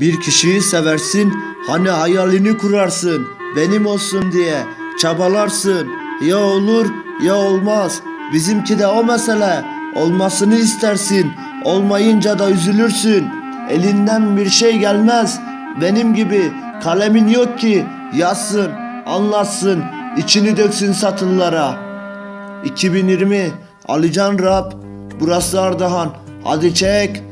Bir kişiyi seversin, hani hayalini kurarsın, benim olsun diye çabalarsın. Ya olur ya olmaz. Bizimki de o mesele. Olmasını istersin, olmayınca da üzülürsün. Elinden bir şey gelmez. Benim gibi kalemin yok ki yazsın, anlatsın, içini döksün satırlara. 2020 Alican Rab, burası Ardahan. Hadi çek.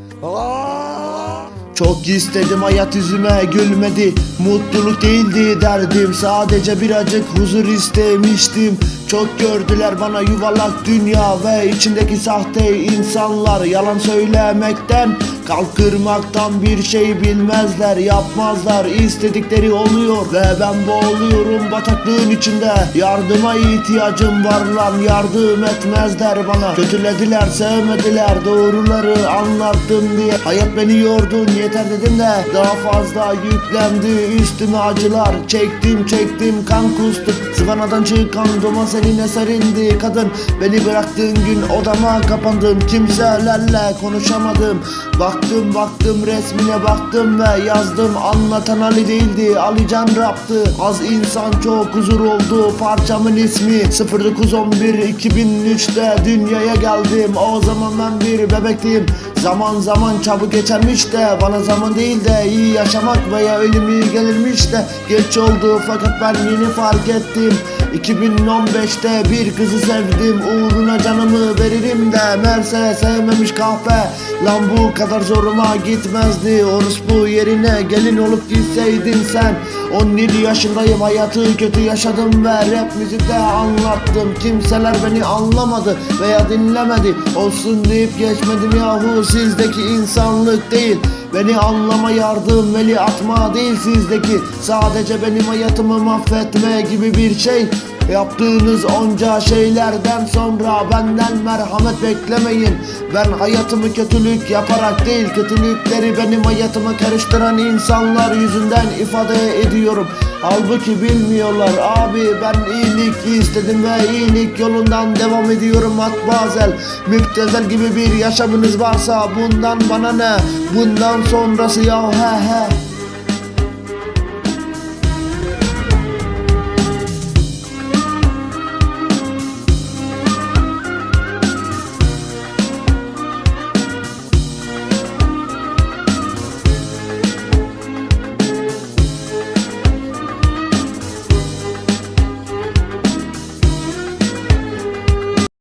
Çok istedim hayat yüzüme gülmedi. Mutluluk değildi derdim Sadece birazcık huzur istemiştim. Çok gördüler bana yuvarlak dünya Ve içindeki sahte insanlar. Yalan söylemekten Kalkırmaktan bir şey bilmezler Yapmazlar. İstedikleri oluyor Ve ben boğuluyorum bataklığın içinde. Yardıma ihtiyacım var lan Yardım etmezler bana. Kötülediler sevmediler Doğruları anlattım diye. Hayat beni yordun yeter dedim de Daha fazla yüklendi. Üstüme acılar Çektim çektim kan kustum Zıvanadan çıkan duman seninle serindi Kadın. Beni bıraktığın gün odama kapandım. Kimselerle konuşamadım. Baktım baktım resmine baktım ve yazdım. Anlatan Ali değildi Ali Can raptı. Az insan çok huzur oldu. Parçamın ismi 0911 2003'te dünyaya geldim. O zaman ben bir bebektim. Zaman zaman çabuk geçermiş de Bana zaman değil de iyi yaşamak veya ölüm iyi gelirmiş de. Geç oldu fakat ben yeni fark ettim 2015'te bir kızı sevdim Uğruna canımı veririm de Merse sevmemiş kahpe. Lan bu kadar zoruma gitmezdi Orospu yerine gelin olup gitseydin sen 17 yaşındayım hayatı kötü yaşadım ve rap müzikte anlattım. Kimseler beni anlamadı veya dinlemedi. Olsun deyip geçmedim yahu sizdeki insanlık değil. Beni anlama yardım veli atma değil sizdeki. Sadece benim hayatımı mahvetme gibi bir şey Yaptığınız onca şeylerden sonra benden merhamet beklemeyin. Ben hayatımı kötülük yaparak değil Kötülükleri benim hayatıma karıştıran insanlar yüzünden ifade ediyorum. Halbuki bilmiyorlar abi ben iyilik istedim ve iyilik yolundan devam ediyorum matbazel. Müptezel gibi bir yaşamınız varsa bundan bana ne? Bundan sonrası ya he he